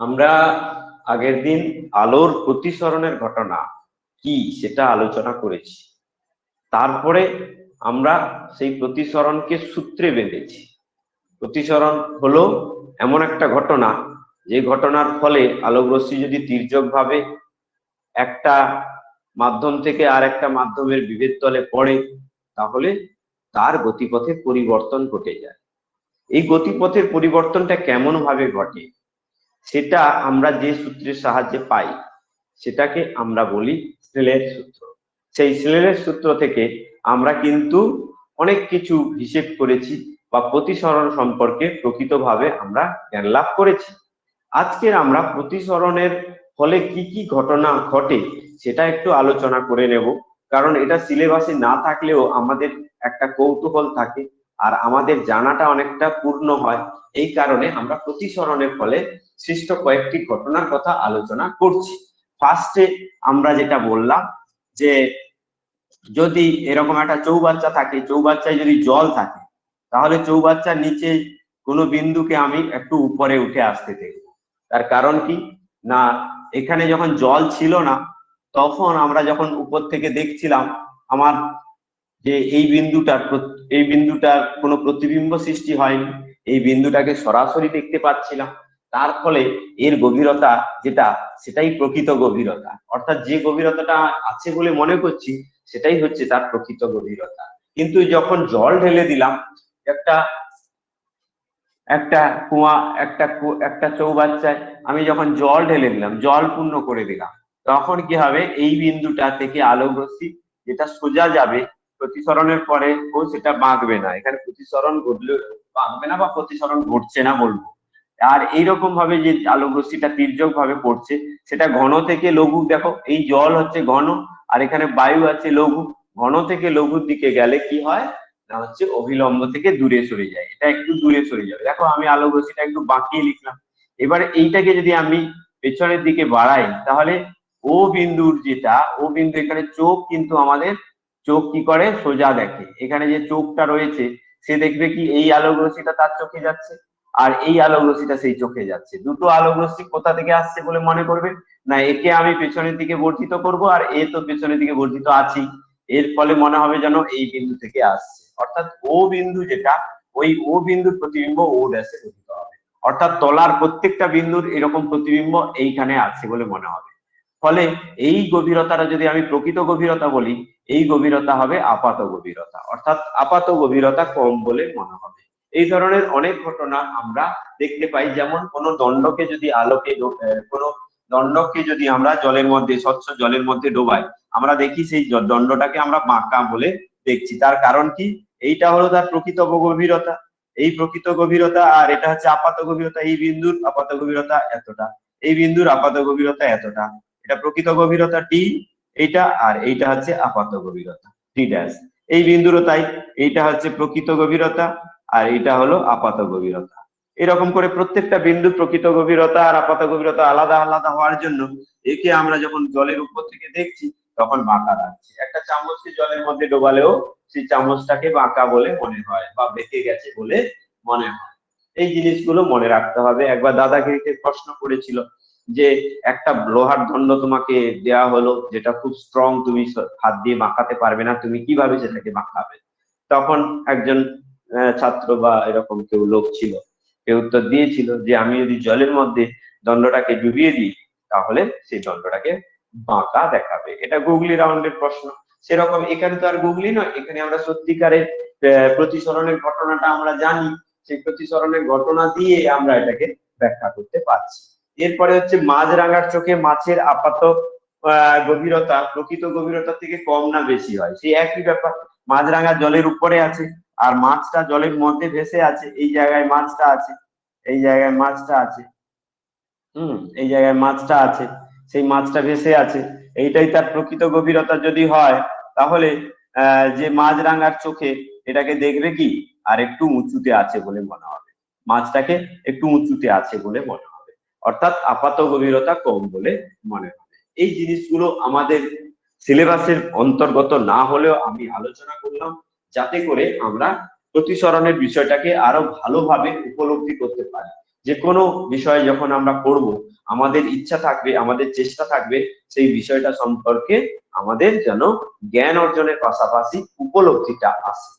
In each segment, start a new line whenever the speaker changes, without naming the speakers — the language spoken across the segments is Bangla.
আমরা আগের দিন আলোর প্রতিসরণের ঘটনা কি সেটা আলোচনা করেছি। তারপরে আমরা সেই প্রতিসরণকে সূত্রে বেঁধেছি। প্রতিসরণ হলো এমন একটা ঘটনা, যে ঘটনার ফলে আলোকরশ্মি যদি তির্যক ভাবে একটা মাধ্যম থেকে আর একটা মাধ্যমের বিভেদ তলে পড়ে, তাহলে তার গতিপথে পরিবর্তন ঘটে যায়। এই গতিপথের পরিবর্তনটা কেমন ভাবে ঘটে? সেটা আমরা যে সূত্রের সাহায্যে পাই, সেটাকে আমরা বলি স্নেলের সূত্র। সেই স্নেলের সূত্র থেকে আমরা কিন্তু অনেক কিছু হিসেব করেছি বা প্রতিসরণ সম্পর্কে প্রকৃতভাবে আমরা জ্ঞান লাভ করেছি। আজকের আমরা প্রতিসরণের ফলে কি কি ঘটনা ঘটে, সেটা একটু আলোচনা করে নেব। কারণ এটা সিলেবাসে না থাকলেও আমাদের একটা কৌতূহল থাকে, আর আমাদের জানাটা অনেকটা পূর্ণ হয়। এই কারণে আমরা প্রতিসরণের ফলে সৃষ্ট কয়েকটি ঘটনার কথা আলোচনা করছি। ফার্স্টে আমরা যেটা বললাম যে যদি এরকম একটা চৌবাচ্চা থাকে, চৌবাচ্চায় যদি জল থাকে, তাহলে চৌবাচ্চার নিচে কোনো বিন্দুকে আমি একটু উপরে উঠে আসতে দেখব তার কারণ কি? না, এখানে যখন জল ছিল না, তখন আমরা যখন উপর থেকে দেখছিলাম, আমার যে এই বিন্দুটার এই বিন্দুটার কোনো প্রতিবিম্ব সৃষ্টি হয়নি, এই বিন্দুটাকে সরাসরি দেখতে পাচ্ছিলাম। তার ফলে এর গভীরতা যেটা, সেটাই প্রকৃত গভীরতা। অর্থাৎ যে গভীরতাটা আছে বলে মনে করছি, সেটাই হচ্ছে তার প্রকৃত গভীরতা। কিন্তু যখন জল ঢেলে দিলাম, একটা একটা কুয়া, একটা একটা চৌবাচ্চায় আমি যখন জল ঢেলে দিলাম, জল পূর্ণ করে দিলাম, তখন কি হবে? এই বিন্দুটা থেকে আলোক যেটা সোজা যাবে, প্রতিসরণের পরে ও সেটা বাঁকবে না। এখানে প্রতিসরণ ঘটলে বাঁকবে না বা প্রতিসরণ ঘটছে না বলব। আর এইরকম ভাবে যে আলোক রশ্মিটা তির্যক ভাবে পড়ছে, সেটা ঘন থেকে লঘু, দেখো, এই জল হচ্ছে ঘন, আর এখানে বায়ু আছে লঘু। ঘন থেকে লঘুর দিকে গেলে কি হয়? না হচ্ছে অভিলম্ব থেকে দূরে সরে যায়। এটা একটু দূরে সরে যাবে। দেখো, আমি আলোক রশ্মিটা একটু বাঁকিয়ে লিখলাম। এবার এইটাকে যদি আমি পেছনের দিকে বাড়াই, তাহলে ও বিন্দুর যেটা, ও বিন্দু এখানে চোখ কিন্তু আমাদের, চোখ কি করে? সোজা দেখে। এখানে যে চোখটা রয়েছে, সে দেখবে কি এই আলোক রশ্মিটা তার চোখে যাচ্ছে? আর এই আলোক রশ্মিটা সেই চোখে যাচ্ছে। দুটো আলোক রশ্মি কোথা থেকে আসছে বলে মনে করবে না, একে আমি পেছনের দিকে বর্ধিত করব আর এ তো পেছনের দিকে বর্ধিত আছি এর ফলে মনে হবে যেন এই বিন্দু থেকে আসছে। অর্থাৎ ও বিন্দু যেটা, ওই ও বিন্দুর প্রতিবিম্ব ও ড্যাশে গঠিত হবে। অর্থাৎ তলার প্রত্যেকটা বিন্দুর এরকম প্রতিবিম্ব এইখানে আছে বলে মনে হবে। ফলে এই গভীরতাটা যদি আমি প্রকৃত গভীরতা বলি, এই গভীরতা হবে আপাত গভীরতা। অর্থাৎ আপাত গভীরতা কম বলে মনে হবে। এই ধরনের অনেক ঘটনা আমরা দেখতে পাই। যেমন কোন দণ্ডকে যদি আলোকে কোন দণ্ডকে যদি আমরা জলের মধ্যে, স্বচ্ছ জলের মধ্যে ডোবাই, আমরা দেখি সেই দণ্ডটাকে আমরা বাঁকা বলে দেখছি। তার কারণ কি? এইটা হলো তার প্রকৃত গভীরতা। এই প্রকৃত গভীরতা আর এটা হচ্ছে আপাত গভীরতা। এই বিন্দুর আপাত গভীরতা এতটা। এই বিন্দুর আপাত গভীরতা এতটা। এটা প্রকৃত গভীরতা টি, এইটা আর এইটা হচ্ছে আপাত গভীরতা, টি ড্যাশ। এই বিন্দুরও তাই। এইটা হচ্ছে প্রকৃত গভীরতা। আর এইটা হলো আপাত গভীরতা। এরকম করে প্রত্যেকটা বিন্দু প্রকৃত গভীরতা আর আপাত গভীরতা আলাদা আলাদা হওয়ার জন্য একে আমরা যখন জলের উপর থেকে দেখছি, তখন বাঁকা লাগছে একটা চামচকে জলের মধ্যে ডোবালেও সেই চামচটাকে বাঁকা বলে মনে হয় বা বেঁকে গেছে বলে মনে হয়। এই জিনিসগুলো মনে রাখতে হবে। একবার দাদাগিরিকে প্রশ্ন করেছিল যে, একটা লোহার দণ্ড তোমাকে দেয়া হলো যেটা খুব স্ট্রং তুমি হাত দিয়ে বাঁকাতে পারবে না, তুমি কীভাবে সেটাকে বাঁকাবে? তখন একজন ছাত্র বা এরকম কেউ লোক ছিল, কেউ উত্তর দিয়েছিল যে আমি যদি জলের মধ্যে দণ্ডটাকে ডুবিয়ে দিই, তাহলে সেই দণ্ডটাকে বাঁকা দেখাবে। এটা গুগলি রাউন্ডের প্রশ্ন। সেরকম এখানে তো আর গুগলি নয়, এখানে আমরা সত্যিকারের প্রতিসরণের ঘটনাটা আমরা জানি। সেই প্রতিসরণের ঘটনা দিয়ে আমরা এটাকে ব্যাখ্যা করতে পারছি। এরপরে হচ্ছে মাছরাঙার চোখে মাছের আপাত গভীরতা, প্রকৃত গভীরতা থেকে কম না বেশি হয়। সেই একই ব্যাপার, মাছরাঙা জলের উপরে আছে। আর মাছটা জলের মধ্যে ভেসে আছে, এই জায়গায় মাছটা আছে, এই জায়গায় মাছটা আছে, হুম, এই জায়গায় মাছটা আছে, সেই মাছটা ভেসে আছে, এইটাই তার প্রকৃত গভীরতা যদি হয়, তাহলে যে মাছরাঙার চোখে এটাকে দেখবে কি? আর একটু উঁচুতে আছে বলে মনে হবে। মাছটাকে একটু উঁচুতে আছে বলে মনে হবে। অর্থাৎ আপাত গভীরতা কম বলে মনে হবে। এই জিনিসগুলো আমাদের সিলেবাসের অন্তর্গত না হলেও আমি আলোচনা করলাম। যাতে করে আমরা প্রতিসরণের বিষয়টাকে আরও ভালোভাবে উপলব্ধি করতে পারি। যে কোনো বিষয় যখন আমরা পড়ব, আমাদের ইচ্ছা থাকবে, আমাদের চেষ্টা থাকবে, সেই বিষয়টা সম্পর্কে আমাদের যেন জ্ঞান অর্জনের পাশাপাশি উপলব্ধিটা আসে।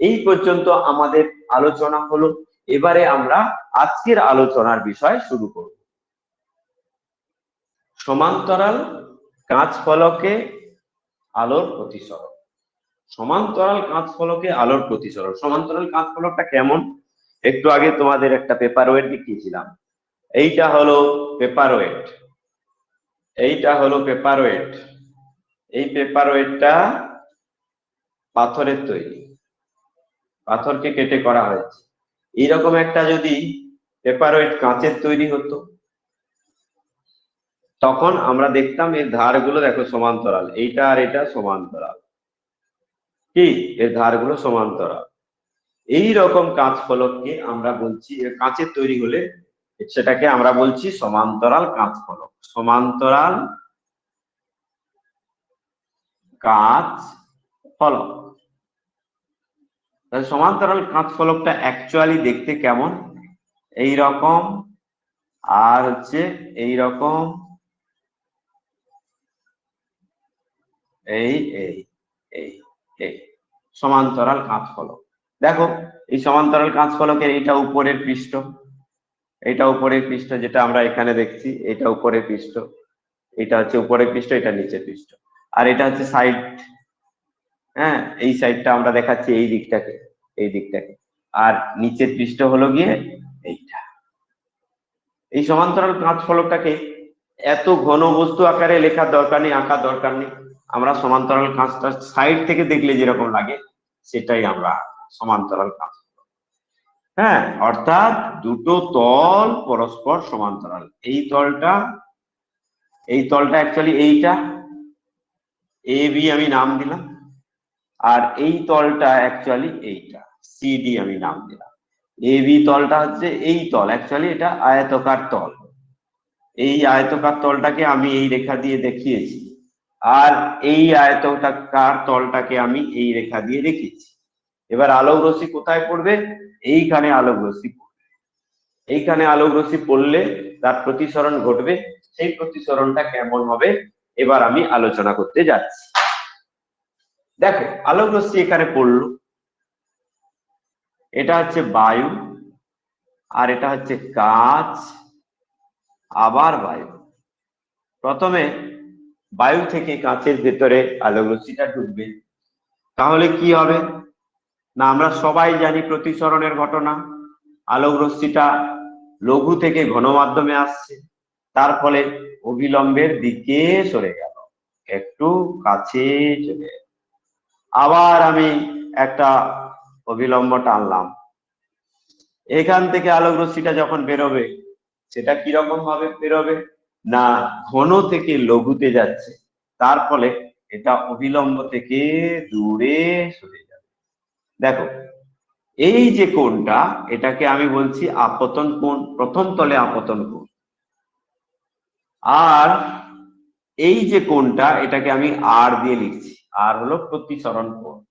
এই পর্যন্ত আমাদের আলোচনা হলো। এবারে আমরা আজকের আলোচনার বিষয় শুরু করব। সমান্তরাল কাঁচ ফলকে আলোর প্রতিসরণ। সমান্তরাল কাঁচ ফলকে আলোর প্রতিসরণ। সমান্তরাল কাঁচ ফলকটা কেমন? একটু আগে তোমাদের একটা পেপার ওয়েট দেখিয়েছিলাম। এইটা হলো পেপার ওয়েট এইটা হলো পেপার ওয়েট এই পেপার ওয়েটটা পাথরের তৈরি। পাথরকে কেটে করা হয়েছে। এইরকম একটা যদি পেপার ওয়েট কাঁচের তৈরি হতো, তখন আমরা দেখতাম এর ধারগুলো দেখো সমান্তরাল। এইটা আর এটা সমান্তরাল। কি? এর ধারগুলো সমান্তরাল। এই রকম কাঁচ ফলককে আমরা বলছি কাঁচের তৈরি হলে সেটাকে আমরা বলছি সমান্তরাল কাঁচ ফলক। সমান্তরাল কাঁচ ফলক। সমান্তরাল কাঁচ ফলকটা অ্যাকচুয়ালি দেখতে কেমন? এই রকম আর হচ্ছে এই রকম, এই এই। সমান্তরাল কাঁচ ফলক দেখো, এই সমান্তরাল কাঁচ ফলকের এইটা উপরের পৃষ্ঠ, এটা উপরের পৃষ্ঠ যেটা আমরা এখানে দেখছি, এটা উপরের পৃষ্ঠ, এটা হচ্ছে উপরের পৃষ্ঠ, এটা নিচের পৃষ্ঠ। আর এটা হচ্ছে সাইড হ্যাঁ এই সাইডটা আমরা দেখাচ্ছি এই দিকটাকে এই দিকটাকে। আর নিচের পৃষ্ঠ হলো গিয়ে এইটা। এই সমান্তরাল কাঁচ ফলকটাকে এত ঘন বস্তু আকারে লেখার দরকার নেই, আঁকার দরকার নেই। আমরা সমান্তরাল কাঁচটা সাইড থেকে দেখলে যেরকম লাগে, সেটাই আমরা সমান্তরাল কাঁচ হ্যাঁ অর্থাৎ দুটো তল পরস্পর সমান্তরাল। এই তলটা এই তলটা অ্যাকচুয়ালি এইটা এ বি আমি নাম দিলাম, আর এই তলটা অ্যাকচুয়ালি এইটা সিডি আমি নাম দিলাম। এ বি তলটা হচ্ছে এই তল অ্যাকচুয়ালি এটা আয়তকার তল। এই আয়তকার তলটাকে আমি এই রেখা দিয়ে দেখিয়েছি। আর এই আয়তকার তলটাকে আমি এই রেখা দিয়ে রেখেছি। এবার আলোক রশ্মি কোথায় পড়বে? এইখানে আলোক রশ্মি পড়বে। এইখানে আলোক রশ্মি পড়লে তার প্রতিসরণ ঘটবে। সেই প্রতিসরণটা কেমন হবে? এবার আমি আলোচনা করতে যাচ্ছি। দেখো, আলোক রশ্মি এখানে পড়ল। এটা হচ্ছে বায়ু আর এটা হচ্ছে কাঁচ, আবার বায়ু। প্রথমে বায়ু থেকে কাঁচের ভেতরে আলোক রশ্মিটা ঢুকবে। তাহলে কি হবে? না, আমরা সবাই জানি প্রতিসরণের ঘটনা। আলোক রশ্মিটা লঘু থেকে ঘন মাধ্যমে আসছে। তার ফলে অবিলম্বের দিকে সরে গেল। একটু কাছে চলে আবার আমি একটা অবিলম্ব টানলাম। এখান থেকে আলোক রশ্মিটা যখন বেরোবে, সেটা কীরকম ভাবে বেরোবে না ঘন থেকে লঘুতে যাচ্ছে। তার ফলে এটা অবিলম্ব থেকে দূরে সরে যাবে। দেখো, এই যে কোণটা, এটাকে আমি বলছি আপতন কোণ, প্রথম তলে আপতন কোণ। আর এই যে কোণটা, এটাকে আমি আর দিয়ে লিখছি। আর হলো প্রতিসরণ কোণ।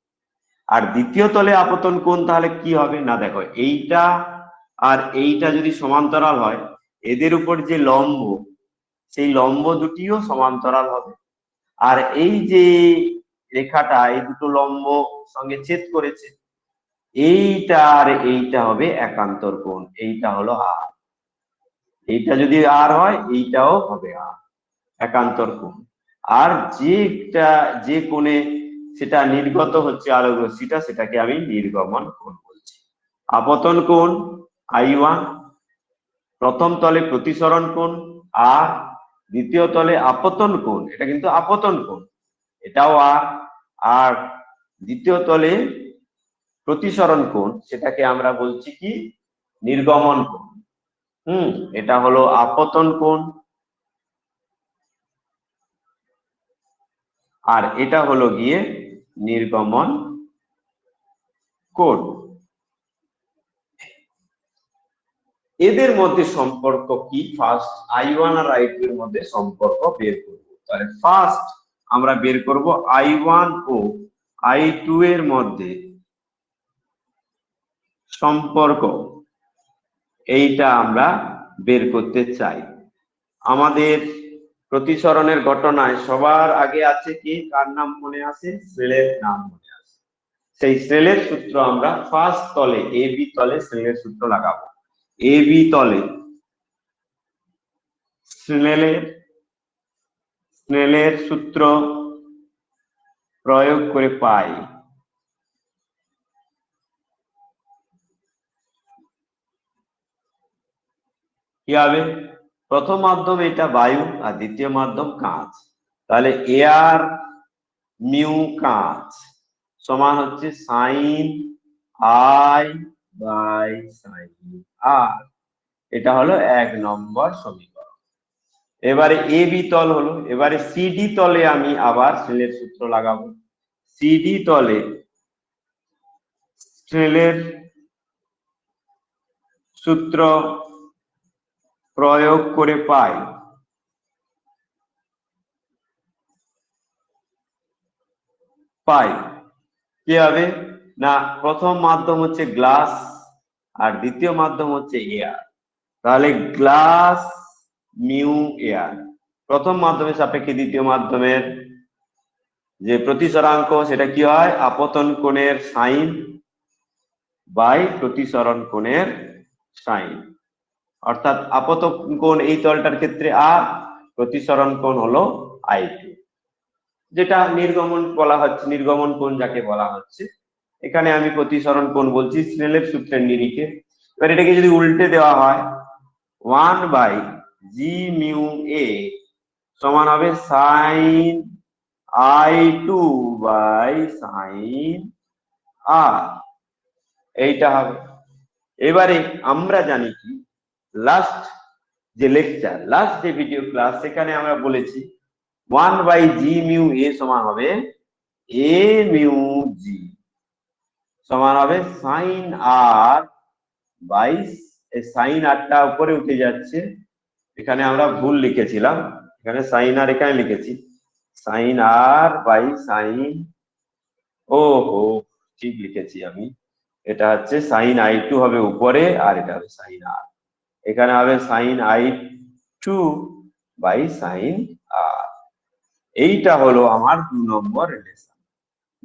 আর দ্বিতীয় তলে আপতন কোণ তাহলে কি হবে? না, দেখো, এইটা আর এইটা যদি সমান্তরাল হয়, এদের উপর যে লম্ব সেই লম্ব দুটিও সমান্তরাল হবে। আর এই যে রেখাটা, এই দুটো লম্ব সঙ্গে ছেদ করেছে, এইটা আর এইটা হবে একান্তর কোণ, এইটা হলো আর এইটা যদি আর হয়, এইটাও হবে আর একান্তর কোণ। আর যেটা যে কোণে সেটা নির্গত হচ্ছে আলোক রশ্মিটা সেটাকে আমি নির্গমন কোণ বলছি। আপতন কোণ আই ওয়ান প্রথম তলে প্রতিসরণ কোণ আর দ্বিতীয় তলে আপতন কোণ, এটা কিন্তু আপতন কোণ। এটাও আর আর দ্বিতীয় তলে প্রতিসরণ কোণ, সেটাকে আমরা বলছি কি? নির্গমন কোণ। হুম, এটা হলো আপতন কোণ। আর এটা হলো গিয়ে নির্গমন কোণ। এদের মধ্যে সম্পর্ক কি? ফার্স্ট আই ওয়ান আর আই টু এর মধ্যে সম্পর্ক বের করব। তাহলে ফার্স্ট আমরা বের করব আই ওয়ান ও আই টু এর মধ্যে সম্পর্ক। এইটা আমরা বের করতে চাই। আমাদের প্রতিসরণের ঘটনায় সবার আগে আছে কি? কার নাম মনে আছে? সেলের নাম মনে আছে। সেই সেলের সূত্র আমরা ফার্স্ট তলে এ বি তলে সেলের সূত্র লাগাবো। এ বি তলে স্নেলের স্নেলের সূত্র প্রয়োগ করে পাই। কি হবে? প্রথম মাধ্যম এটা বায়ু আর দ্বিতীয় মাধ্যম কাঁচ। তাহলে এয়ার মিউ কাঁচ সমান হচ্ছে sine I by sine R এটা হলো এক নম্বর সমীকরণ। এবারে এ বি তল হলো, এবারে সিডি তলে আমি আবার স্নেলের সূত্র লাগাবো। সিডি তলে স্নেলের সূত্র প্রয়োগ করে পাই। পাই। কি হবে? না, প্রথম মাধ্যম হচ্ছে গ্লাস আর দ্বিতীয় মাধ্যম হচ্ছে এয়ার তাহলে গ্লাস মিউ এয়ার প্রথম মাধ্যমের সাপেক্ষে দ্বিতীয় মাধ্যমের যে প্রতিসরাঙ্ক, সেটা কি হয়? আপতন কোণের সাইন বাই প্রতিসরণ কোণের সাইন। অর্থাৎ আপত কোণ এই তলটার ক্ষেত্রে আর প্রতিসরণ কোণ হলো আই যেটা নির্গমন বলা হচ্ছে, নির্গমন কোণ যাকে বলা হচ্ছে। এখানে আমি প্রতিসরণ কোণ বলছি স্নেলের সূত্রের নিরিখে। এবার এটাকে যদি উল্টে দেওয়া হয় ওয়ান বাই জি মিউ এ সমান হবে sine I two by sine R এইটা হবে। এবারে আমরা জানি কি লাস্ট যে লেকচার লাস্ট যে ভিডিও ক্লাস সেখানে আমরা বলেছি one by G mu A সমান হবে এ মিউ জি সমান হবে সাইন আর বাই সাইন আরটা উপরে উঠে যাচ্ছে। এখানে আমরা ভুল লিখেছিলাম। এখানে সাইন আর এখানে লিখেছি। সাইন আর বাই সাইন ও হো ঠিক লিখেছি আমি। এটা হচ্ছে সাইন আই টু হবে উপরে আর এটা হবে সাইন আর এখানে হবে sine I two by sine R এইটা হলো আমার দু নম্বর রিলেশন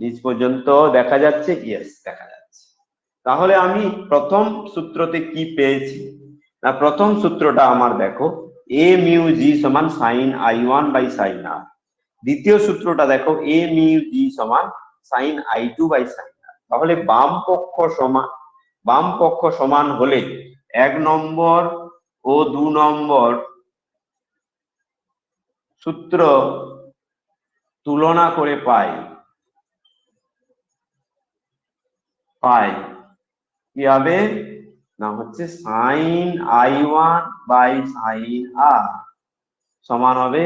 নিচ পর্যন্ত দেখা যাচ্ছে ইয়েস দেখা যাচ্ছে। তাহলে আমি প্রথম সূত্রতে কি পেয়েছি? না, প্রথম সূত্রটা আমার দেখো এ মিউ জি সমান sine I one by sine R দ্বিতীয় সূত্রটা দেখো এ মিউ জি সমান sine I two by sine R তাহলে বাম পক্ষ সমান, বাম পক্ষ সমান হলে এক নম্বর ও দু নম্বর সূত্র তুলনা করে পাই পাই। কি হবে? না হচ্ছে sine I one by sine R সমান হবে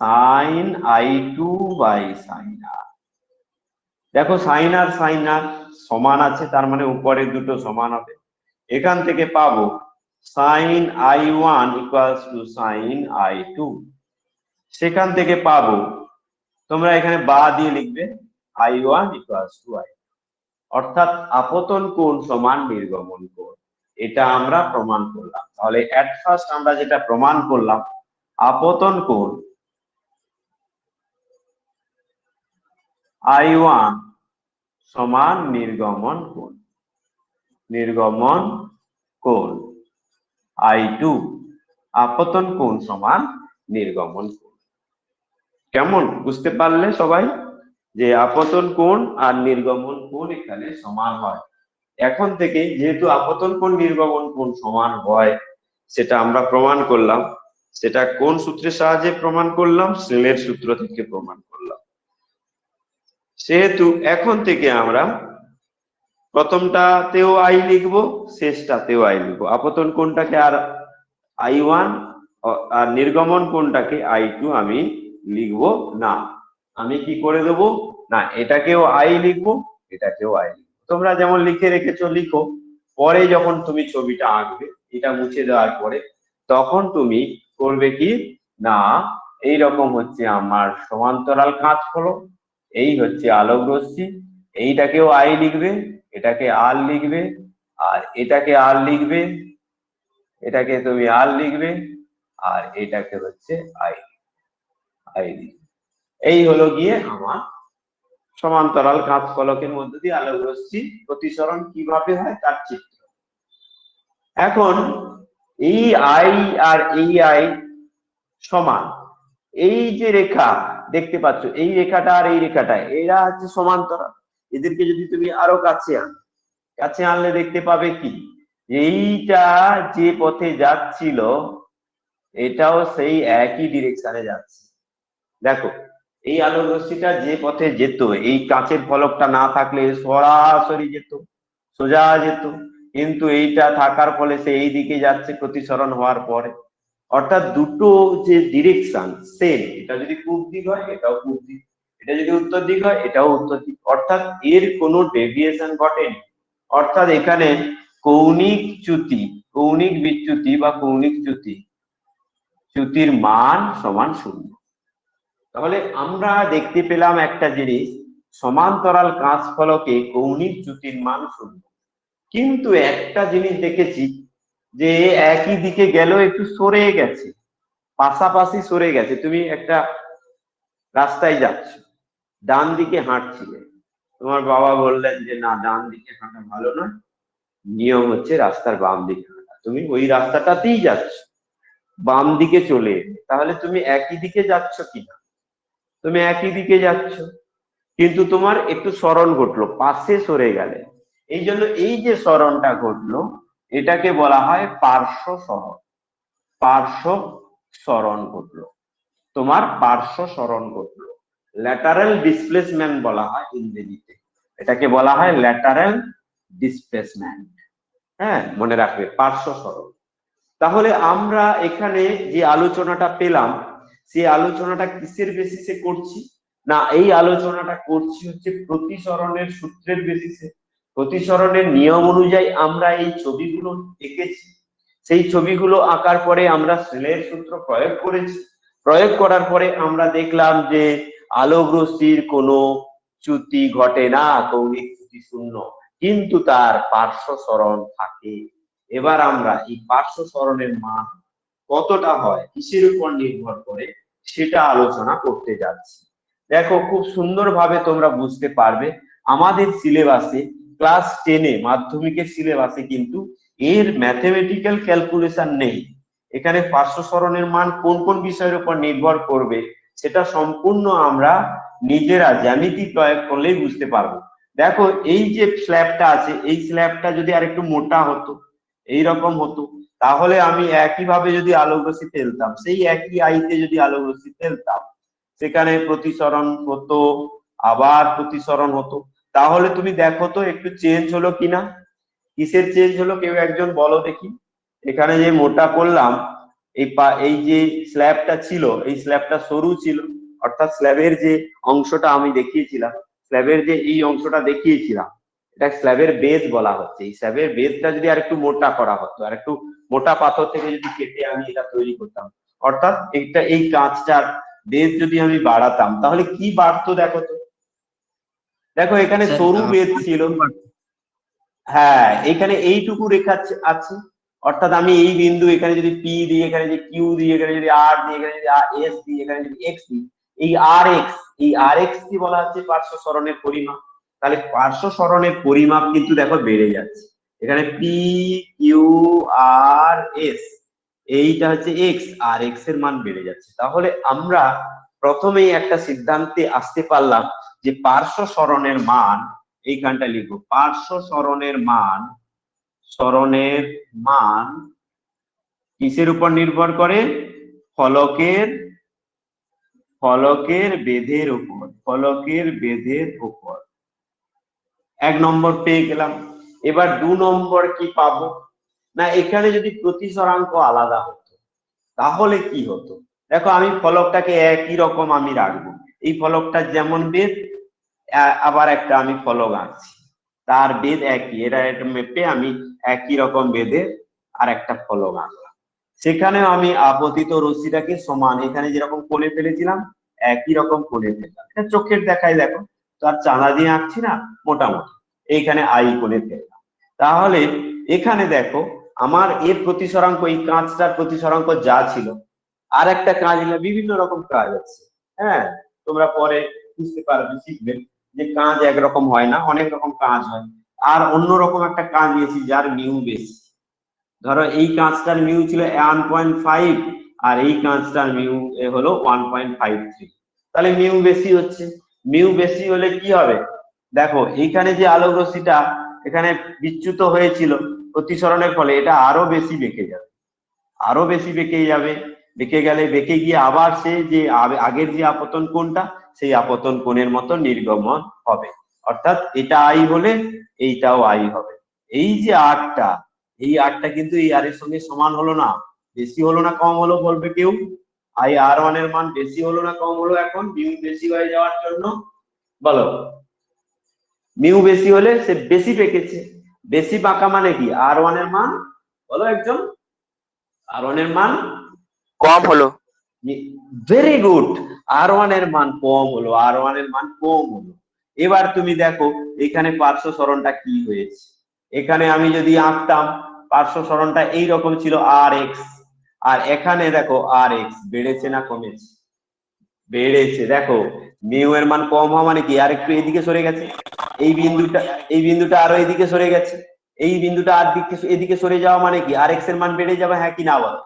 sine I two by sine R দেখো সাইন আর সাইন আর সমান আছে, তার মানে উপরের দুটো সমান হবে। এখান থেকে পাবো sine I one equals to sine I two সেখান থেকে পাবো, তোমরা এখানে বা দিয়ে লিখবে I one equals to I অর্থাৎ আপতন কোণ সমান নির্গমন কোণ। এটা আমরা প্রমাণ করলাম। তাহলে এট ফার্স্ট আমরা যেটা প্রমাণ করলাম, আপতন কোণ আই ওয়ান সমান নির্গমন কোণ নির্গমন কোণ। আই টু আপতন কোণ সমান নির্গমন কোণ। কেমন? বুঝতে পারলে সবাই? যে আপতন কোণ আর নির্গমন কোণ এখানে সমান হয়। এখন থেকে যেহেতু আপতন কোণ, নির্গমন কোণ সমান হয়, সেটা আমরা প্রমাণ করলাম। সেটা কোন সূত্রের সাহায্যে প্রমাণ করলাম? স্নেলের সূত্র থেকে প্রমাণ করলাম। সেহেতু এখন থেকে আমরা প্রথমটাতেও আই লিখব, শেষটাতেও আই লিখব। আপতন কোনটাকে আর আই ওয়ান, আর নির্গমন কোনটাকে আই টু আমি লিখব না। আমি কি করে দেবো? না, এটাকেও আই লিখব, এটাকেও আই লিখব। তোমরা যেমন লিখে রেখেছো, লিখো। পরে যখন তুমি ছবিটা আঁকবে, এটা মুছে দেওয়ার পরে, তখন তুমি করবে কি? না, এই রকম হচ্ছে আমার সমান্তরাল কাঁচ হলো, এই হচ্ছে আলোক রশ্মি এইটাকেও আই লিখবে, এটাকে আর লিখবে, আর এটাকে আর লিখবে, এটাকে তুমি আর লিখবে, আর এটাকে হচ্ছে আই আই লিখবে। এই হলো গিয়ে আমার সমান্তরাল কাঁচ ফলকের মধ্যে দিয়ে আলোক রশ্মি প্রতিসরণ কীভাবে হয় তার চিত্র। এখন এই আই আর এই আই সমান, এই যে রেখা দেখতে পাচ্ছ, এই রেখাটা আর এই রেখাটা, এরা হচ্ছে সমান্তরাল। এদেরকে যদি তুমি আরও কাছে আন, কাছে আনলে দেখতে পাবে কি? এইটা যে পথে যাচ্ছিল, এটাও সেই একই ডিরেকশনে যাচ্ছে। দেখো এই আলোক রশ্মিটা যে পথে যেত, এই কাঁচের ফলকটা না থাকলে সরাসরি যেত, সোজা যেত। কিন্তু এইটা থাকার ফলে সে এই দিকে যাচ্ছে প্রতিসরণ হওয়ার পরে। অর্থাৎ দুটো যে ডিরেকশন সেম এটা যদি পূব দিক হয়, এটাও পূব দিক। এটা যদি উত্তর দিক হয়, এটাও উত্তর দিক। অর্থাৎ এর কোনো ডেভিয়েশন ঘটেনি। অর্থাৎ এখানে কৌণিক চ্যুতি, কৌণিক বিচ্যুতি বা কৌণিক চ্যুতি, চ্যুতির মান সমান শূন্য। তাহলে আমরা দেখতে পেলাম একটা জিনিস, সমান্তরাল কাঁচ ফলকে কৌণিক চ্যুতির মান শূন্য। কিন্তু একটা জিনিস দেখেছি যে একই দিকে গেল একটু সরে গেছে, পাশাপাশি সরে গেছে। তুমি একটা রাস্তায় যাচ্ছ, ডান দিকে হাঁটছিলে, তোমার বাবা বললেন যে, না, ডান দিকে হাঁটা ভালো নয়, নিয়ম হচ্ছে রাস্তার বাম দিকে হাঁটা। তুমি ওই রাস্তাটাতেই যাচ্ছ, বাম দিকে চলে তাহলে তুমি একই দিকে যাচ্ছ কিনা? তুমি একই দিকে যাচ্ছ। কিন্তু তোমার একটু স্মরণ ঘটলো, পাশে সরে গেলে। এই জন্য এই যে স্মরণটা ঘটলো, এটাকে বলা হয় পার্শ্ব সরণ পার্শ্ব স্মরণ ঘটলো। তোমার পার্শ্ব স্মরণ ঘটলো। ল্যাটারাল ডিসপ্লেসমেন্ট বলা হয় ইংরেজিতে। এটাকে বলা হয় ল্যাটারাল ডিসপ্লেসমেন্ট। হ্যাঁ মনে রাখবে, পার্শ্ব স্মরণ। তাহলে আমরা এখানে যে আলোচনাটা পেলাম সেই আলোচনাটা কিসের বেসিসে করছি? না, এই আলোচনাটা করছি হচ্ছে প্রতিসরণের সূত্রের বেসিসে। প্রতিসরণের নিয়ম অনুযায়ী আমরা এই ছবিগুলো এঁকেছি। সেই ছবিগুলো আঁকার পরে আমরা স্নেলের সূত্র প্রয়োগ করেছি। প্রয়োগ করার পরে আমরা দেখলাম যে আলোক রশ্মির কোনো চ্যুতি ঘটে না, কৌণিক চ্যুতি শূন্য। কিন্তু তার পার্শ্ব সরণ থাকে। এবার আমরা এই পার্শ্ব সরণের মান কতটা হয় কিসের উপর নির্ভর করে? সেটা আলোচনা করতে যাচ্ছি। দেখো, খুব সুন্দরভাবে তোমরা বুঝতে পারবে, আমাদের সিলেবাসে ক্লাস টেনে মাধ্যমিকের সিলেবাসে কিন্তু এর ম্যাথমেটিক্যাল ক্যালকুলেশন নেই। এখানে পার্শ্ব সরণের মান কোন কোন বিষয়ের উপর নির্ভর করবে, সেটা সম্পূর্ণ আমরা নিজেরা জ্যামিতি প্রয়োগ করলেই বুঝতে পারব। দেখো, এই যে স্ল্যাবটা আছে, এই স্ল্যাবটা যদি আর একটু মোটা হতো এই রকম হতো। তাহলে আমি একইভাবে যদি আলোক রশ্মি ফেলতাম, সেই একই আইতে যদি আলোক রশ্মি ফেলতাম, সেখানে প্রতিসরণ হতো, আবার প্রতিসরণ হতো। তাহলে তুমি দেখো তো একটু চেঞ্জ হলো কিনা? কিসের চেঞ্জ হলো? কেউ একজন বলো দেখি। এখানে যে মোটা করলাম, এই পা, এই যে স্ল্যাবটা ছিল, এই স্ল্যাবটা সরু ছিল, অর্থাৎ স্ল্যাবের যে অংশটা আমি দেখিয়েছিলাম স্ল্যাবের যে এই অংশটা দেখিয়েছিলাম এটা স্ল্যাবের বেদ বলা হচ্ছে। এই স্ল্যাবের বেদটা যদি আর একটু মোটা করা হতো আর একটু মোটা পাথর থেকে যদি কেটে আমি এটা তৈরি করতাম। অর্থাৎ এটা এই কাঁচটার বেদ যদি আমি বাড়াতাম তাহলে কি বাড়তো দেখো তো? দেখো এখানে সরু
আহ,
বেদ ছিল। হ্যাঁ এখানে এইটুকু রেখা আছে- আছে। অর্থাৎ আমি এই বিন্দু এখানে যদি পি দিই এখানে যদি কিউ দিই এখানে যদি আর দিই এখানে যদি এস দিই এখানে যদি এক্স দিই এই আর এক্স এই আর এক্স কি বলা হচ্ছে? পার্শ্ব সরণের পরিমাপ। তাহলে পার্শ্ব সরণের পরিমাপ কিন্তু দেখো বেড়ে যাচ্ছে। এখানে পি কিউ আর এস এইটা হচ্ছে এক্স আর এক্সের মান বেড়ে যাচ্ছে। তাহলে আমরা প্রথমেই একটা সিদ্ধান্তে আসতে পারলাম যে পার্শ্ব সরণের মান, এইখানটা লিখব, পার্শ্ব সরণের মান সরণের মান কিসের উপর নির্ভর করে? ফলকের ফলকের বেধের উপর, ফলকের বেধের উপর। এক নম্বর পেয়ে গেলাম। এবার দু নম্বর কি পাবো? না, এখানে যদি প্রতিসরাঙ্ক আলাদা হতো, তাহলে কি হতো? দেখো, আমি ফলকটাকে একই রকম আমি রাখব। এই ফলকটা যেমন বেদ আবার একটা আমি ফলক আঁকছি। তার বেদ একই এটা একটা মেপে আমি একই রকম বেদে আর একটা ফলক আঁকলাম। সেখানেও আমি আপতিত রশ্মিটাকে সমান, এখানে যেরকম কোণে ফেলেছিলাম, একই রকম কোণে ফেললাম। চোখের দেখায় দেখো, তো আর চাঁদা দিয়ে আঁকছি না, মোটামুটি। এইখানে আই কোণে ফেললাম। তাহলে এখানে দেখো, আমার এর প্রতিসরাঙ্ক, এই কাঁচটার প্রতিসরাঙ্ক যা ছিল, আর একটা কাজ হলো বিভিন্ন রকম কাজ আছে। হ্যাঁ তোমরা পরে বুঝতে পারবে, শিখবে যে কাজ একরকম হয় না, অনেক রকম কাজ হয়। আর অন্য রকম একটা কাজ নিয়েছি যার মিউ বেশি। ধরো এই কাঁচটার মিউ ছিল ওয়ান পয়েন্ট ফাইভ আর এই কাঁচটার মিউ হলো ওয়ান পয়েন্ট ফাইভ থ্রি তাহলে মিউ বেশি হচ্ছে। মিউ বেশি হলে কি হবে? দেখো এইখানে যে আলোক রশ্মিটা এখানে বিচ্যুত হয়েছিল প্রতিসরণের ফলে, এটা আরও বেশি বেঁকে যাবে। আরও বেশি বেঁকে যাবে। বেঁকে গেলে, বেঁকে গিয়ে আবার সে যে আগের যে আপতন কোনটা সেই আপতন কোণের মতো নির্গমন হবে। অর্থাৎ এটা আই হলে এইটাও আই হবে। এই যে আটটা, এই আটটা কিন্তু এই আর এর সঙ্গে সমান হলো না। বেশি হলো না, কম হলো বলবে কেউ। আই আর ওয়ানের মান বেশি হলো না, কম হলো এখন বেশি হয়ে যাওয়ার জন্য, বলো। মিউ বেশি হলে সে বেশি পেকেছে। বেশি পাকা মানে কি? আর ওয়ানের মান বলো একজন। আর ওয়ানের মান
কম হলো।
ভেরি গুড আর ওয়ানের মান কম হলো আর ওয়ানের মান কম হলো। এবার তুমি দেখো এখানে পার্শ্ব সরণটা কি হয়েছে? এখানে আমি যদি আঁকতাম পার্শ্ব সরণটা এইরকম ছিল আর এক্স আর এখানে দেখো আর এক্স বেড়েছে না কমেছে? বেড়েছে। দেখো মিউ এর মান কম হওয়া মানে কি? আর একটু এদিকে সরে গেছে। এই বিন্দুটা এই বিন্দুটা আরও এদিকে সরে গেছে। এই বিন্দুটা আর দিকে এদিকে সরে যাওয়া মানে কি? আর এক্সের মান বেড়ে যাবে হ্যাঁ কি না বলো?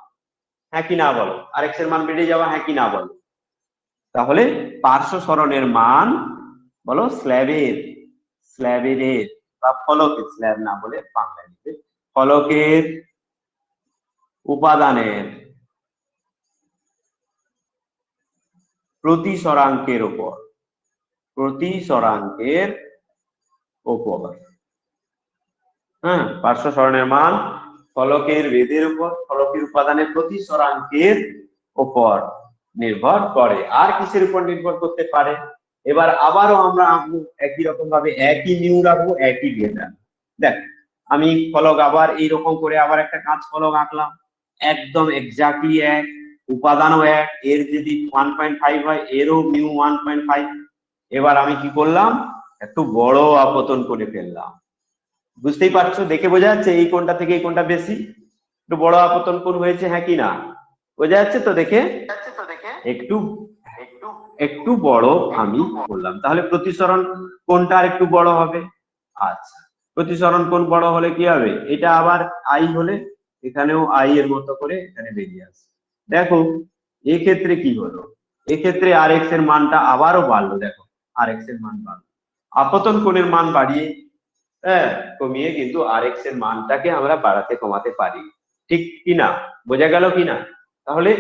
হ্যাঁ কি না বলো? আর এক্সের মান বেড়ে যাওয়া হ্যাঁ কি না বলো? তাহলে পার্শ্ব সরণের মান বলো স্ল্যাবের স্ল্যাবের বা ফলকের, স্ল্যাব না বলে লিখবে, ফলকের উপাদানের প্রতিসরাঙ্কের উপর। প্রতিসরাঙ্কের উপর। হ্যাঁ পার্শ্ব সরণের মান ফলকের বেদের উপর, ফলকের উপাদানের প্রতিসরাঙ্কের উপর নির্ভর করে। আর কিসের উপর নির্ভর করতে পারে? এবার আবারও আমরা আঁকবো একই রকম ভাবে একই নিউ রাখব, একই বেদ দেখ, আমি ফলক আবার এইরকম করে আবার একটা কাঁচ ফলক আঁকলাম, একদম এক্স্যাক্টলি এক। উপাদানও এক, এর যদি ওয়ান পয়েন্ট ফাইভ হয়, এরও মিউ ওয়ান পয়েন্ট ফাইভ এবার আমি কি করলাম? একটু বড় আপতন করে ফেললাম। বুঝতেই পারছ? দেখে বোঝা যাচ্ছে এই কোনটা থেকে এই কোনটা বেশি? একটু বড় আপতন কোন হয়েছে হ্যাঁ কি না? বোঝা যাচ্ছে তো দেখে? একটু একটু একটু বড় আমি করলাম। তাহলে প্রতিসরণ কোনটা আর একটু বড় হবে। আচ্ছা প্রতিসরণ কোন বড় হলে কি হবে? এটা আবার আই হলে এখানেও আই এর মতো করে এখানে বেরিয়ে আসে দেখো, এক্ষেত্রে কি হলো? এক্ষেত্রে আর এক্সের মানটা আবারও বাড়লো, দেখো আর এক্সের মান বাড়লো। আপতন কোণের মান বাড়িয়ে হ্যাঁ কমিয়ে কিন্তু আর এক্সের মানটাকে আমরা বাড়াতে কমাতে পারি। ঠিক কিনা? বোঝা গেল কিনা? তাহলে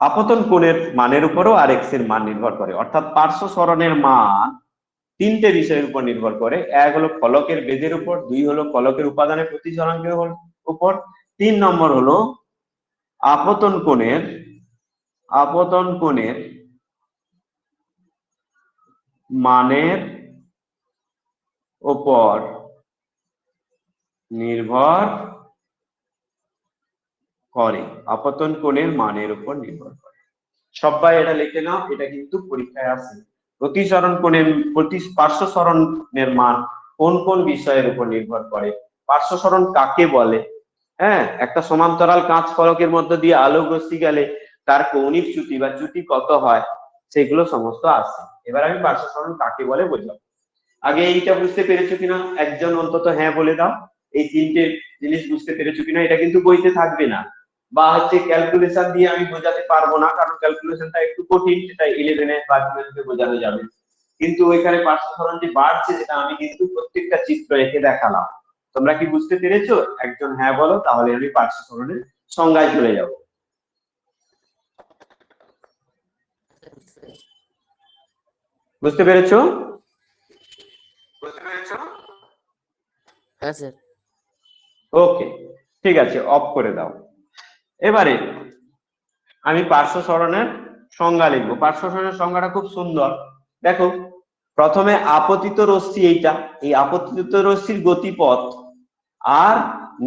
আপতন কোণের মানের উপরও আর এক্সের মান নির্ভর করে। অর্থাৎ পার্শ্ব সরণের মান তিনটে বিষয়ের উপর নির্ভর করে। এক হলো ফলকের বেদের উপর, দুই হলো ফলকের উপাদানের প্রতিসরাঙ্কের উপর, তিন নম্বর হলো আপতন কোণের আপতন কোণের মানের উপর নির্ভর করে। আপতন কোণের মানের উপর নির্ভর করে। সবাই এটা লিখে নাও, এটা কিন্তু পরীক্ষায় আসে প্রতিসরণ কোণের, প্রতি পার্শ্ব সরণের মান কোন কোন বিষয়ের উপর নির্ভর করে? পার্শ্ব সরণ কাকে বলে? হ্যাঁ একটা সমান্তরাল কাঁচ ফলকের মধ্যে দিয়ে আলো রশ্মি গেলে তার কৌণিক চ্যুতি বা চ্যুতি কত হয়, সেগুলো সমস্ত আসে। এবার আমি পার্শ্ব সরণ কাকে বলে বোঝাবো। আগে এইটা বুঝতে পেরেছ কিনা? একজন অন্তত হ্যাঁ বলে দাও। এই তিনটে জিনিস বুঝতে পেরেছ কিনা? এটা কিন্তু বইতে থাকবে না। বা হচ্ছে ক্যালকুলেশন দিয়ে আমি বোঝাতে পারব না, কারণ ক্যালকুলেশনটা একটু কঠিন, সেটা ইলেভেনে বা টুয়েলভে বোঝানো যাবে। কিন্তু ওইখানে পার্শ্ব সরণ যে বাড়ছে সেটা আমি কিন্তু প্রত্যেকটা চিত্র এঁকে দেখালাম। তোমরা কি বুঝতে পেরেছ? একজন হ্যাঁ বলো তাহলে আমি পার্শ্ব সরণের সংজ্ঞায় চলে যাব। বুঝতে পেরেছ? বুঝতে পেরেছ?
হ্যাঁ স্যার।
ওকে ঠিক আছে অফ করে দাও। এবারে আমি পার্শ্ব সরণের সংজ্ঞা লিখব। পার্শ্ব সরণের সংজ্ঞাটা খুব সুন্দর। দেখো প্রথমে আপতিত রশ্মি এইটা। এই আপতিত রশ্মির গতিপথ আর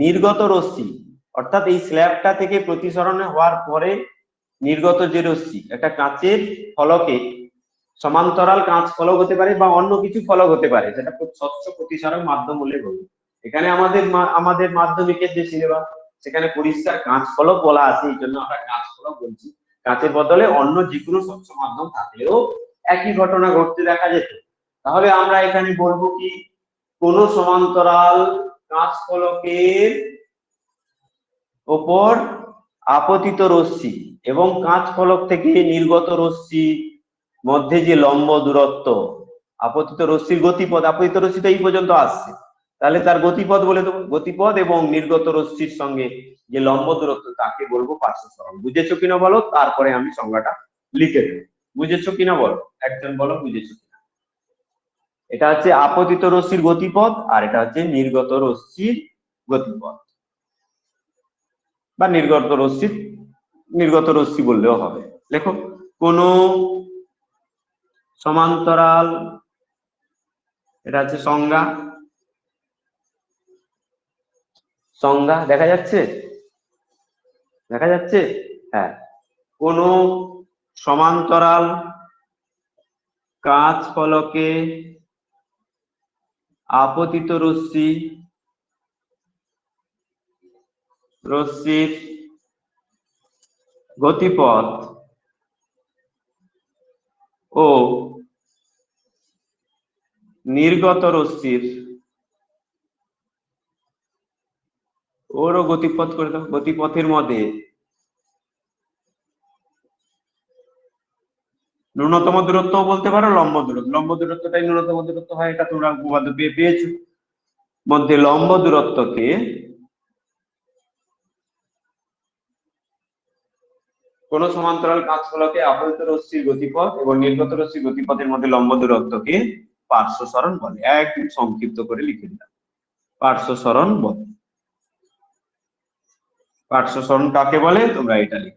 নির্গত রশ্মি, অর্থাৎ এই স্ল্যাবটা থেকে প্রতিসরণ হওয়ার পরে নির্গত যে রশ্মি, একটা কাঁচের ফলকে সমান্তরাল কাঁচ ফলক হতে পারে বা অন্য কিছু ফলক হতে পারে যেটা খুব স্বচ্ছ প্রতিসরণ মাধ্যম বলে বলি। এখানে আমাদের আমাদের মাধ্যমিকের যে সিলেবাস, সেখানে পরিষ্কার কাঁচ ফলক বলা আছে, এই জন্য আমরা কাঁচ ফলক বলছি। কাঁচের বদলে অন্য যে কোনো স্বচ্ছ মাধ্যম থাকলেও একই ঘটনা ঘটতে দেখা যেত। তাহলে আমরা এখানে বলব কি, কোন সমান্তরাল কাঁচ ফলকের ওপর আপতিত রশ্মি এবং কাঁচ ফলক থেকে নির্গত রশ্মি মধ্যে যে লম্ব দূরত্ব, আপতিত রশ্মির গতিপথ, আপতিত রশ্মিটা এই পর্যন্ত আসছে। তাহলে তার গতিপথ বলে দেবো, গতিপথ এবং নির্গত রশ্মির সঙ্গে যে লম্ব দূরত্ব, তাকে বলব পার্শ্ব সরণ বুঝেছ কিনা বলো? তারপরে আমি সংজ্ঞাটা লিখে দেবো। বুঝেছ কিনা বলো? একজন বলো, বুঝেছ এটা হচ্ছে আপতিত রশ্মির গতিপথ আর এটা হচ্ছে নির্গত রশ্মির গতিপথ। বা নির্গত রশ্মি নির্গত রশ্মি বললেও হবে। লেখো, কোন সমান্তরাল, এটা হচ্ছে সংজ্ঞা। সংজ্ঞা, দেখা যাচ্ছে? দেখা যাচ্ছে? হ্যাঁ। কোন সমান্তরাল কাঁচ ফলকে আপতিত রশ্মি রশ্মির গতিপথ ও নির্গত রশ্মির ওরও গতিপথ করে গতিপথের মধ্যে ন্যূনতম দূরত্ব বলতে পারো, লম্ব দূরত্ব। লম্ব দূরত্বটাই ন্যূনতম দূরত্ব হয়, এটা তোমরা উপপাদ্য পেয়ে পেয়েছ। মধ্যে লম্ব দূরত্বকে কোন সমান্তরাল কাঁচ ফলকে আপতিত রশ্মির গতিপথ এবং নির্গত রশ্মির গতিপথের মধ্যে লম্ব দূরত্বকে পার্শ্ব সরণ বলে। একদম সংক্ষিপ্ত করে লিখে দিলাম। পার্শ্ব সরণ বলে। পার্শ্ব সরণ কাকে বলে? তোমরা এটা লিখবে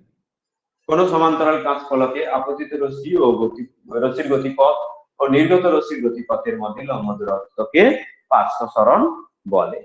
কোন সমান্তরাল কাজ ফলকে আপতিত রশ্মি ও গতি, রশ্মির গতিপথ ও নির্গত রশ্মির গতিপথের মধ্যে লম্ব দূরত্বকে পার্শ্ব সরণ বলে।